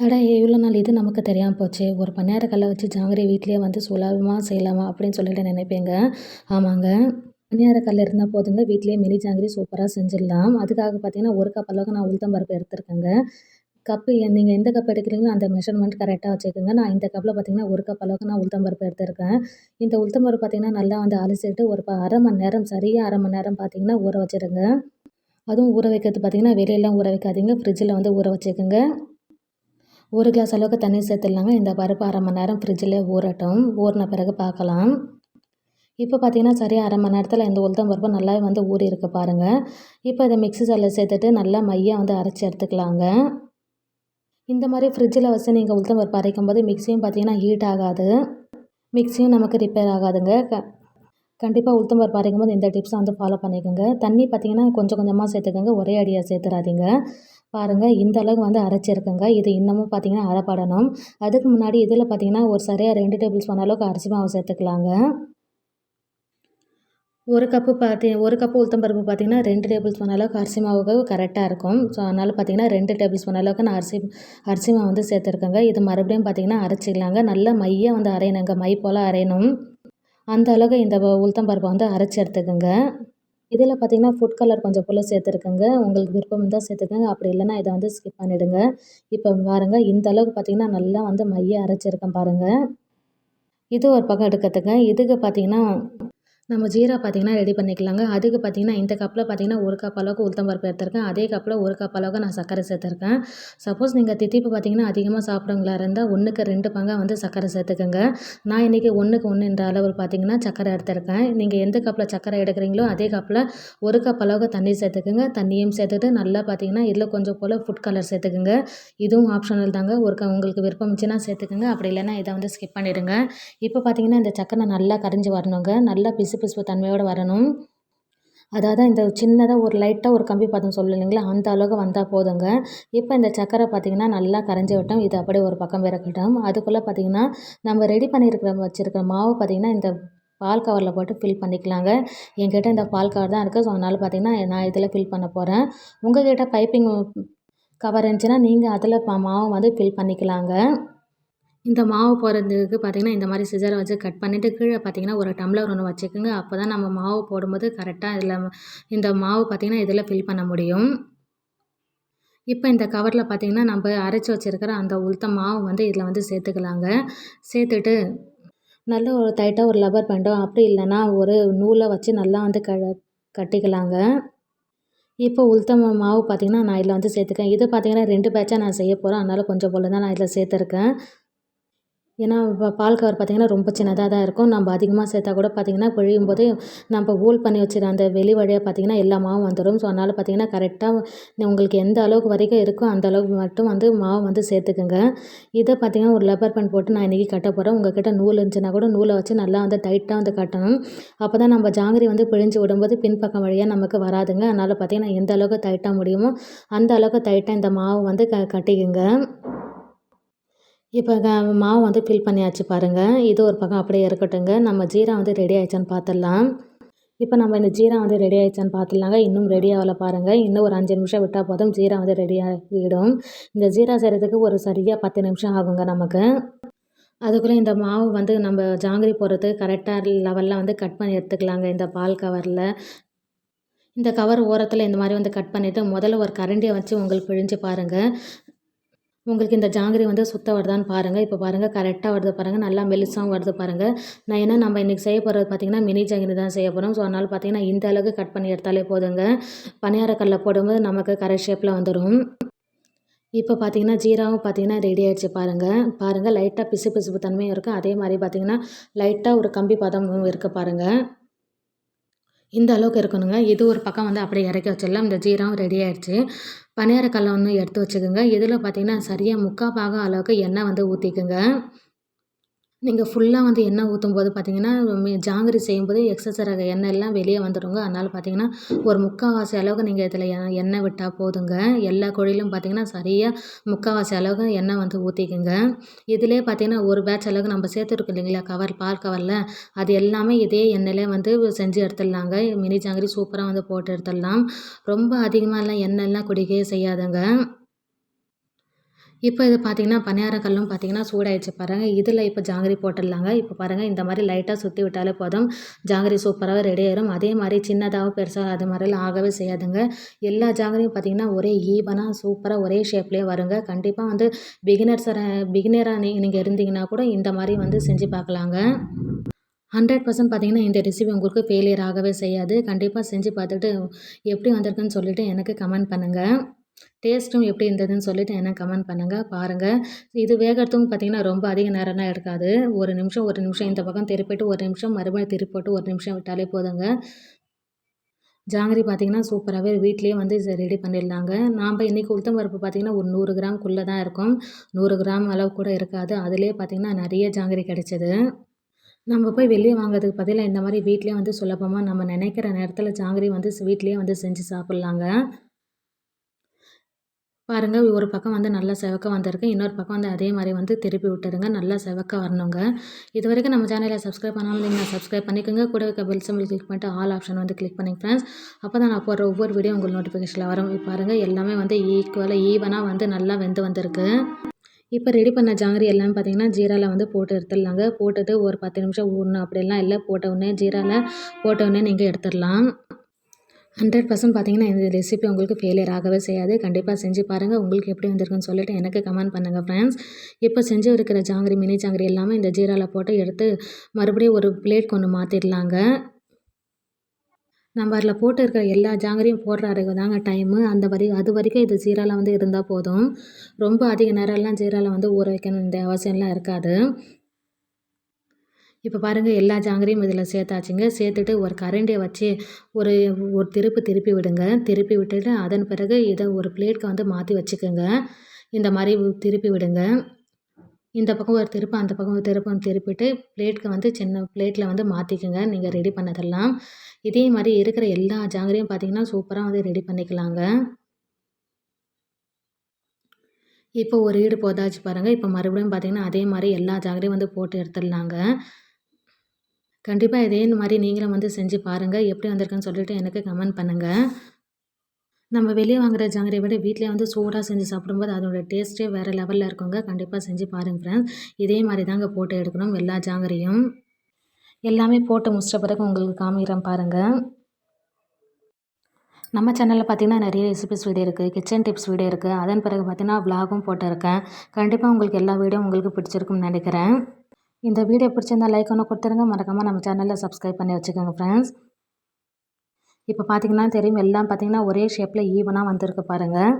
அட இவ்வளோ நாள் இது நமக்கு தெரியாமல் போச்சே. ஒரு பணியார கல்லை வச்சு ஜாங்கிரி வீட்லேயே வந்து சுலபமாக செய்யலாமா அப்படின்னு சொல்லிட்டு நினைப்பேங்க. ஆமாங்க. பணியார கல் இருந்தால் போதுங்க. வீட்லேயே மினி ஜாங்கிரி சூப்பராக செஞ்சிடலாம். அதுக்காக பார்த்தீங்கன்னா ஒரு கப் அளவுக்கு நான் உளுத்தம் பருப்பு எடுத்துருக்கேங்க. கப்பு நீங்கள் எந்த கப் எடுக்கிறீங்களோ அந்த மெஷர்மெண்ட் கரெக்டாக வச்சுக்கோங்க. நான் இந்த கப்பில் பார்த்தீங்கன்னா ஒரு கப் அளவுக்கு நான் உளுத்தம் பருப்பு எடுத்திருக்கேன். இந்த உளுத்தம் பருப்பு பார்த்தீங்கன்னா நல்லா வந்து அலசிட்டு ஒரு ப அரை மணி நேரம் சரியாக அரை மணி நேரம் பார்த்தீங்கன்னா ஊற வச்சுருங்க. அதுவும் ஊற வைக்கிறது பார்த்தீங்கன்னா வெளியெல்லாம் ஊற வைக்காதீங்க. ஃப்ரிட்ஜில் வந்து ஊற வச்சுக்கோங்க. ஒரு கிளாஸ் அளவுக்கு தண்ணி சேர்த்துடலாங்க. இந்த பருப்பு அரை மணி நேரம் ஃப்ரிட்ஜில் ஊறட்டும். ஊறின பிறகு பார்க்கலாம். இப்போ பார்த்தீங்கன்னா சரியாக அரை மணி நேரத்தில் இந்த உளுத்தம் பருப்பு நல்லாவே வந்து ஊறி இருக்கு பாருங்கள் இப்போ இதை மிக்ஸி ஜாரில் சேர்த்துட்டு நல்லா மையாக வந்து அரைச்சி எடுத்துக்கலாங்க. இந்த மாதிரி ஃப்ரிட்ஜில் வச்சு நீங்கள் உளுத்தம் பருப்பு அரைக்கும் போது மிக்ஸியும் பார்த்தீங்கன்னா ஹீட் ஆகாது. மிக்ஸியும் நமக்கு ரிப்பேர் ஆகாதுங்க. க கண்டிப்பாக உளுத்தம் பருப்பு அரைக்கும் போது இந்த டிப்ஸை வந்து ஃபாலோ பண்ணிக்கோங்க. தண்ணி பார்த்தீங்கன்னா கொஞ்சம் கொஞ்சமாக சேர்த்துக்கோங்க. ஒரே அடியாக சேர்த்துறாதீங்க. பாருங்கள் இந்த அளவுக்கு வந்து அரைச்சிருக்குங்க. இது இன்னமும் பார்த்தீங்கன்னா அரைப்படணும். அதுக்கு முன்னாடி இதில் பார்த்தீங்கன்னா ஒரு சரியாக ரெண்டு டேபிள் ஸ்பூன் அளவுக்கு அரிசி மாவு சேர்த்துக்கலாங்க. ஒரு கப்பு பார்த்தி ஒரு கப்பு உளுத்தம்பருப்பு பார்த்திங்கன்னா ரெண்டு டேபிள் ஸ்பூன் அளவுக்கு அரிசி மாவுக்கு கரெக்டாக இருக்கும். ஸோ அதனால் பார்த்திங்கன்னா ரெண்டு டேபிள் ஸ்பூன் அளவுக்கு நான் அரிசி அரிசி மாவு வந்து சேர்த்துருக்கேங்க. இது மறுபடியும் பார்த்திங்கன்னா அரைச்சிக்கலாங்க. நல்லா மையாக வந்து அரையணுங்க. மை போல் அரையணும். அந்த அளவுக்கு இந்த உளுத்தம் பருப்பை வந்து அரைச்சி எடுத்துக்கோங்க. இதில் பார்த்திங்கன்னா ஃபுட் கலர் கொஞ்சம் போல் சேர்த்துருக்கேங்க. உங்களுக்கு விருப்பம் இருந்தால் சேர்த்துக்கோங்க. அப்படி இல்லைன்னா இதை வந்து ஸ்கிப் பண்ணிவிடுங்க இப்போ பாருங்கள் இந்த அளவுக்கு பார்த்திங்கன்னா நல்லா வந்து மைய அரைச்சிருக்கேன் பாருங்கள் இது ஒரு பக்கம் எடுக்கிறதுக்கு. இதுக்கு பார்த்திங்கன்னா நம்ம ஜீரா பார்த்திங்கன்னா ரெடி பண்ணிக்கலாங்க. அதுக்கு பார்த்திங்கன்னா இந்த கப்பில் பார்த்திங்கன்னா ஒரு கப் அளவுக்கு உளுத்தம் பருப்பு எடுத்திருக்கேன். அதே கப்பில் ஒரு கப் அளவுக்கு நான் சர்க்கரை சேர்த்துருக்கேன். சப்போஸ் நீங்கள் தித்திப்பு பார்த்திங்கன்னா அதிகமாக சாப்பிடுங்களா இருந்தால் ஒன்றுக்கு ரெண்டு பங்காக வந்து சர்க்கரை சேர்த்துக்கோங்க. நான் இன்றைக்கி ஒன்றுக்கு ஒன்றுன்ற அளவில் பார்த்திங்கன்னா சர்க்கரை எடுத்திருக்கேன். நீங்கள் எந்த கப்பில் சர்க்கரை எடுக்கிறீங்களோ அதே கப்பில் ஒரு கப் அளவுக்கு தண்ணி சேர்த்துக்குங்க. தண்ணியும் சேர்த்துட்டு நல்லா பார்த்திங்கன்னா இதில் கொஞ்சம் போல் ஃபுட் கலர் சேர்த்துக்குங்க. இதுவும் ஆப்ஷனல் தாங்க. ஒரு க உங்களுக்கு விருப்பம் இருந்துச்சுன்னா சேர்த்துக்குங்க. அப்படி இல்லைன்னா இதை வந்து ஸ்கிப் பண்ணிவிடுங்க இப்போ பார்த்திங்கன்னா இந்த சக்கரை நல்லா கரைஞ்சி வரணுங்க. நல்லா பிசு புஷ்பு தன்மையோடு வரணும். அதாவது இந்த சின்னதாக ஒரு லைட்டாக ஒரு கம்பி பதம் சொல்லு இல்லைங்களா? அந்த அளவுக்கு வந்தால் போதுங்க. இப்போ இந்த சக்கரை பார்த்திங்கன்னா நல்லா கரைஞ்சி விட்டோம். இது அப்படியே ஒரு பக்கம் விறக்கட்டும். அதுக்குள்ளே பார்த்திங்கன்னா நம்ம ரெடி பண்ணியிருக்கிற வச்சுருக்கிற மாவு பார்த்திங்கன்னா இந்த பால் கவரில் போட்டு ஃபில் பண்ணிக்கலாங்க. என்கிட்ட இந்த பால் கவர் தான் இருக்குது ஸோ அதனால் பார்த்திங்கன்னா நான் இதில் ஃபில் பண்ண போகிறேன் உங்கள் கிட்டே பைப்பிங் கவர் இருந்துச்சுன்னா நீங்கள் அதில் மாவு வந்து ஃபில் பண்ணிக்கலாங்க. இந்த மாவு போடுறதுக்கு பார்த்திங்கன்னா இந்த மாதிரி சிசரை வச்சு கட் பண்ணிவிட்டு கீழே பார்த்திங்கன்னா ஒரு டம்ளர் ஒன்று வச்சுக்கோங்க. அப்போ தான் நம்ம மாவு போடும்போது கரெக்டாக இதில் இந்த மாவு பார்த்திங்கன்னா இதில் ஃபில் பண்ண முடியும். இப்போ இந்த கவரில் பார்த்திங்கன்னா நம்ம அரைச்சி வச்சுருக்கிற அந்த உளுத்த மாவு வந்து இதில் வந்து சேர்த்துக்கலாங்க. சேர்த்துட்டு நல்ல ஒரு டைட்டாக ஒரு லப்பர் பேண்டோ அப்படி இல்லைன்னா ஒரு நூலை வச்சு நல்லா வந்து க கட்டிக்கலாங்க. இப்போ உளுத்தம் மாவு பார்த்திங்கன்னா நான் இதில் வந்து சேர்த்துக்கேன். இது பார்த்திங்கன்னா ரெண்டு பேட்சாக நான் செய்ய போகிறேன் அதனால் கொஞ்சம் போல் தான் நான் இதில் சேர்த்துருக்கேன். ஏன்னா இப்போ பால் கவர் பார்த்திங்கன்னா ரொம்ப சின்னதாக தான் இருக்கும். நம்ம அதிகமாக சேர்த்தா கூட பார்த்திங்கன்னா பிழியும் போது நம்ம ஹோல் பண்ணி வச்சுருக்க அந்த வெளி வழியாக பார்த்திங்கன்னா எல்லா மாவும் வந்துடும் ஸோ அதனால் பார்த்திங்கன்னா கரெக்டாக உங்களுக்கு எந்த அளவுக்கு வரைக்கும் இருக்கோ அந்த அளவுக்கு மட்டும் வந்து மாவு வந்து சேர்த்துக்குங்க. இதை பார்த்திங்கன்னா ஒரு லப்பர் பேண்ட் போட்டு நான் இன்றைக்கி கட்ட போகிறேன் உங்கள்கிட்ட நூல் இருந்துச்சுன்னா கூட நூலை வச்சு நல்லா வந்து டைட்டாக வந்து கட்டணும். அப்போ தான் நம்ம ஜாங்கிரி வந்து பிழிஞ்சு விடும்போது பின்பக்கம் வழியாக நமக்கு வராதுங்க. அதனால் பார்த்திங்கன்னா எந்த அளவுக்கு டைட்டாக முடியுமோ அந்த அளவுக்கு டைட்டாக இந்த மாவு வந்து க கட்டிக்குங்க. இப்போ மாவு வந்து ஃபில் பண்ணியாச்சு பாருங்கள் இது ஒரு பக்கம் அப்படியே இருக்கட்டுங்க நம்ம ஜீரா வந்து ரெடி ஆயிடுச்சான்னு பார்த்துடலாம் இப்போ நம்ம இந்த ஜீரா வந்து ரெடி ஆயிடுச்சான்னு பார்த்துலாங்க இன்னும் ரெடி ஆகலை பாருங்கள் இன்னும் ஒரு அஞ்சு நிமிஷம் விட்டால் போதும் ஜீரா வந்து ரெடி ஆகிடும். இந்த ஜீரா செய்கிறதுக்கு ஒரு சரியாக பத்து நிமிஷம் ஆகுங்க நமக்கு. அதுக்குள்ளே இந்த மாவு வந்து நம்ம ஜாங்கிரி போடுறதுக்கு கரெக்டாக லெவலில் வந்து கட் பண்ணி எடுத்துக்கலாங்க. இந்த பால் கவரில் இந்த கவர் ஓரத்தில் இந்த மாதிரி வந்து கட் பண்ணிவிட்டு முதல்ல ஒரு கரண்டியை வச்சு உங்களுக்கு பிழிஞ்சு பாருங்கள் உங்களுக்கு இந்த ஜாங்கிரி வந்து சுத்த வருதான்னு பாருங்கள் இப்போ பாருங்கள் கரெக்டாக வருது பாருங்கள் நல்லா மெலிசாகவும் வருது பாருங்கள் நான் ஏன்னா நம்ம இன்றைக்கி செய்ய போகிறது பார்த்திங்கன்னா மினி ஜாங்கிரி தான் செய்ய போகிறோம் ஸோ அதனால் பார்த்திங்கன்னா இந்த அளவுக்கு கட் பண்ணி எடுத்தாலே போதுங்க. பனியாரக்கல்லில் போடும்போது நமக்கு கரெக்ட் ஷேப்பில் வந்துடும் இப்போ பார்த்தீங்கன்னா ஜீராவும் பார்த்தீங்கன்னா ரெடி ஆகிடுச்சு பாருங்கள் பாருங்கள் லைட்டாக பிசு பிசுப்பு தன்மையும் இருக்குது அதே மாதிரி பார்த்திங்கன்னா லைட்டாக ஒரு கம்பி பதமும் இருக்குது பாருங்கள் இந்த அளவுக்கு இருக்கணுங்க. இது ஒரு பக்கம் வந்து அப்படியே இறக்கி வச்சிடலாம். இந்த ஜீரம் ரெடி ஆகிடுச்சு பணியாரக்கல்லை ஒன்று எடுத்து வச்சுக்கோங்க. இதில் பார்த்திங்கன்னா சரியாக முக்கால் பாகம் அளவுக்கு எண்ணெய் வந்து ஊற்றிக்குங்க நீங்கள் ஃபுல்லாக வந்து எண்ணெய் ஊற்றும் போது பார்த்தீங்கன்னா ஜாங்கிரி செய்யும்போது எக்ஸஸ் ரக எண்ணெய் எல்லாம் வெளியே வந்துடுங்க அதனால் பார்த்தீங்கன்னா ஒரு முக்கால்வாசி அளவுக்கு நீங்கள் இதில் எண்ணெய் விட்டால் போதுங்க. எல்லா கோழிலும் பார்த்தீங்கன்னா சரியாக முக்கால்வாசி அளவுக்கு எண்ணெய் வந்து ஊற்றிக்குங்க இதிலே பார்த்தீங்கன்னா ஒரு பேட்ச் அளவுக்கு நம்ம சேர்த்துருக்கோம் இல்லைங்களா? கவர் பால் கவரில் அது எல்லாமே இதே எண்ணெயிலே வந்து செஞ்சு எடுத்துடலாங்க. மினி ஜாங்கிரி சூப்பராக வந்து போட்டு எடுத்துடலாம். ரொம்ப அதிகமாக எல்லாம் எண்ணெய்லாம் குடிக்கவே செய்யாதுங்க. இப்போ இது பார்த்தீங்கன்னா பனியாரங்கல்லும் பார்த்தீங்கன்னா சூடாயிடுச்சு. பாருங்கள் இதில் இப்போ ஜாங்கிரி போட்டுடலாங்க. இப்போ பாருங்கள் இந்த மாதிரி லைட்டாக சுற்றி விட்டாலே போதும். ஜாங்கிரி சூப்பராக ரெடி ஆயிரும். அதே மாதிரி சின்னதாகவும் பெருசாக அது மாதிரிலாம் ஆகவே செய்யாதுங்க. எல்லா ஜாங்கிரியும் பார்த்தீங்கன்னா ஒரே ஈவனாக சூப்பராக ஒரே ஷேப்லேயே வருங்க. கண்டிப்பாக வந்து பிகினர்ஸரை பிகினராக நீ நீங்கள் இருந்தீங்கன்னா கூட இந்த மாதிரி வந்து செஞ்சு பார்க்கலாங்க. ஹண்ட்ரட் பர்சன்ட் பார்த்தீங்கன்னா இந்த ரெசிபி உங்களுக்கு ஃபெயிலியர் ஆகவே செய்யாது. கண்டிப்பாக செஞ்சு பார்த்துட்டு எப்படி வந்திருக்குன்னு சொல்லிவிட்டு எனக்கு கமெண்ட் பண்ணுங்கள் டேஸ்ட்டும் எப்படி இருந்ததுன்னு சொல்லிவிட்டு எனக்கு கமெண்ட் பண்ணுங்கள் பாருங்கள் இது வேகிறதுக்கும் பார்த்தீங்கன்னா ரொம்ப அதிக நேரம்லாம் எடுக்காது. ஒரு நிமிஷம் ஒரு நிமிஷம் இந்த பக்கம் திருப்பிட்டு ஒரு நிமிஷம் மறுபடியும் திருப்பி போட்டு ஒரு நிமிஷம் விட்டாலே போதுங்க. ஜாங்கிரி பார்த்திங்கன்னா சூப்பராகவே வீட்லேயே வந்து ரெடி பண்ணிடலாங்க. நாம் இன்றைக்கி உளுத்தம் பருப்பு பார்த்திங்கன்னா ஒரு நூறு கிராம்குள்ளே தான் இருக்கும். நூறு கிராம் அளவு கூட இருக்காது. அதிலே பார்த்திங்கன்னா நிறைய ஜாங்கிரி கிடைச்சிது. நம்ம போய் வெளியே வாங்குறதுக்கு பதிலாக இந்த மாதிரி வீட்லேயே வந்து சுலபமாக நம்ம நினைக்கிற நேரத்தில் ஜாங்கிரி வந்து வீட்லேயே வந்து செஞ்சு சாப்பிட்லாங்க. பாருங்கள் ஒரு பக்கம் வந்து நல்லா செவக்க வந்திருக்கு இன்னொரு பக்கம் வந்து அதே மாதிரி வந்து திருப்பி விட்டுருங்க நல்லா செவக்க வரணுங்க. இது வரைக்கும் நம்ம சேனலை சப்ஸ்கிரைப் பண்ணாமல் நீங்கள் சப்ஸ்கிரைப் பண்ணிக்கோங்க. கூட இருக்க பெல் சிம்பிள் கிளிக் பண்ணிட்டு ஆல் ஆப்ஷன் வந்து கிளிக் பண்ணிங்க ஃப்ரெண்ட்ஸ் அப்போ தான் நான் போடுற ஒவ்வொரு வீடியோ உங்களுக்கு நோட்டிஃபிகேஷனில் வரும். பாருங்கள் எல்லாமே வந்து ஈக்குவலாக ஈவனாக வந்து நல்லா வெந்து வந்திருக்கு. இப்போ ரெடி பண்ண ஜாங்கிரி எல்லாமே பார்த்தீங்கன்னா ஜீராவில் வந்து போட்டு எடுத்துடலாங்க. போட்டுட்டு ஒரு பத்து நிமிஷம் ஊறணும். அப்படிலாம் இல்லை. போட்ட உடனே ஜீராவில் போட்ட உடனே நீங்கள் எடுத்துடலாம். ஹண்ட்ரட் பர்சன்ட் பார்த்தீங்கன்னா இந்த ரெசிபி உங்களுக்கு ஃபெயிலியர் ஆகவே செய்யாது. கண்டிப்பாக செஞ்சு பாருங்கள் உங்களுக்கு எப்படி வந்திருக்குன்னு சொல்லிட்டு எனக்கு கமெண்ட் பண்ணுங்கள் ஃப்ரெண்ட்ஸ் இப்போ செஞ்சு இருக்கிற ஜாங்கிரி மினி ஜாங்கிரி எல்லாமே இந்த ஜீராவில் போட்டு எடுத்து மறுபடியும் ஒரு பிளேட் கொண்டு மாற்றிடலாங்க நம்ம அதில் போட்டு இருக்கிற எல்லா ஜாங்கிரியும் போடுற அரைக்கு தாங்க டைமு அந்த வரி அது வரைக்கும் இது ஜீராவில் வந்து இருந்தால் போதும். ரொம்ப அதிக நேரம்லாம் ஜீராவில் வந்து ஊற வைக்கணும் இந்த அவசியம்லாம் இருக்காது. இப்போ பாருங்கள் எல்லா ஜாங்கிரியும் இதில் சேர்த்தாச்சுங்க. சேர்த்துட்டு ஒரு கரண்டியை வச்சு ஒரு ஒரு திருப்பு திருப்பி விடுங்க. திருப்பி விட்டுட்டு அதன் பிறகு இதை ஒரு பிளேட்க்கு வந்து மாற்றி வச்சுக்கோங்க. இந்த மாதிரி திருப்பி விடுங்க. இந்த பக்கம் ஒரு திருப்பம் அந்த பக்கம் ஒரு திருப்பம் திருப்பிட்டு பிளேட்க்கு வந்து சின்ன பிளேட்டில் வந்து மாற்றிக்கோங்க நீங்கள் ரெடி பண்ணதெல்லாம். இதே மாதிரி இருக்கிற எல்லா ஜாங்கிரியும் பார்த்தீங்கன்னா சூப்பராக வந்து ரெடி பண்ணிக்கலாங்க. இப்போ ஒரு ஈடு போதாச்சு பாருங்கள் இப்போ மறுபடியும் பார்த்திங்கன்னா அதே மாதிரி எல்லா ஜாங்கிரியும் வந்து போட்டு எடுத்துடலாங்க. கண்டிப்பாக இதே மாதிரி நீங்களும் வந்து செஞ்சு பாருங்கள் எப்படி வந்திருக்குன்னு சொல்லிட்டு எனக்கு கமெண்ட் பண்ணுங்கள் நம்ம வெளியே வாங்குற ஜாங்கிரியை விட வீட்டிலே வந்து சூடாக செஞ்சு சாப்பிடும்போது அதோட டேஸ்ட்டே வேறு லெவலில் இருக்குங்க. கண்டிப்பாக செஞ்சு பாருங்கள் ஃப்ரெண்ட்ஸ் இதே மாதிரி தாங்க போட்டு எடுக்கணும் எல்லா ஜாங்கிரியும். எல்லாமே போட்டு முடிச்சிட்ட பிறகு உங்களுக்கு காமிக்கிறேன் பாருங்கள் நம்ம சேனலில் பார்த்திங்கன்னா நிறைய ரெசிபிஸ் வீடியோ இருக்குது கிச்சன் டிப்ஸ் வீடியோ இருக்குது அதன் பிறகு பார்த்திங்கன்னா விலாகும் போட்டிருக்கேன். கண்டிப்பாக உங்களுக்கு எல்லா வீடியோ உங்களுக்கு பிடிச்சிருக்கும்னு நினைக்கிறேன். இந்த வீடியோ பிடிச்சிருந்தா லைக் ஒன்று கொடுத்துருங்க. மறக்காமல் நம்ம சேனலில் சப்ஸ்கிரைப் பண்ணி வச்சுக்கோங்க ஃப்ரெண்ட்ஸ் இப்போ பார்த்திங்கன்னா தெரியும் எல்லாம் பார்த்திங்கன்னா ஒரே ஷேப்பில் ஈவனாக வந்திருக்கு பாருங்கள்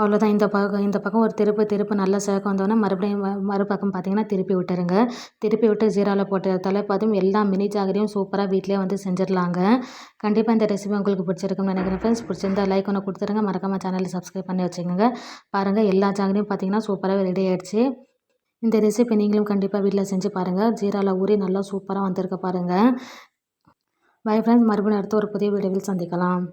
அவ்வளோதான் இந்த பக்கம் இந்த பக்கம் ஒரு திருப்பு திருப்பு நல்லா சேர்க்க வந்தோடனே மறுபடியும் மறுபக்கம் பார்த்திங்கன்னா திருப்பி விட்டுருங்க. திருப்பி விட்டு ஜீராவில் போட்டு தலை பார்த்தும் எல்லா மினி ஜாகரியும் சூப்பராக வீட்டிலே வந்து செஞ்சிடலாங்க. கண்டிப்பாக இந்த ரெசிபி உங்களுக்கு பிடிச்சிருக்குன்னு நினைக்கிறேன் ஃப்ரெண்ட்ஸ் பிடிச்சிருந்தா லைக் ஒன்று கொடுத்துருங்க. மறக்காமல் சேனலில் சப்ஸ்கிரைப் பண்ணி வச்சுக்கோங்க. பாருங்கள் எல்லா ஜாகரியும் பார்த்திங்கன்னா சூப்பராகவே ரெடி ஆகிடுச்சு இந்த ரெசிபி நீங்களும் கண்டிப்பாக வீட்டில் செஞ்சு பாருங்கள் ஜீராவில் ஊறி நல்லா சூப்பராக வந்திருக்க பாருங்கள் பை ஃப்ரெண்ட்ஸ் மறுபடியும் அடுத்த ஒரு புதிய வீடியோவில் சந்திக்கலாம்.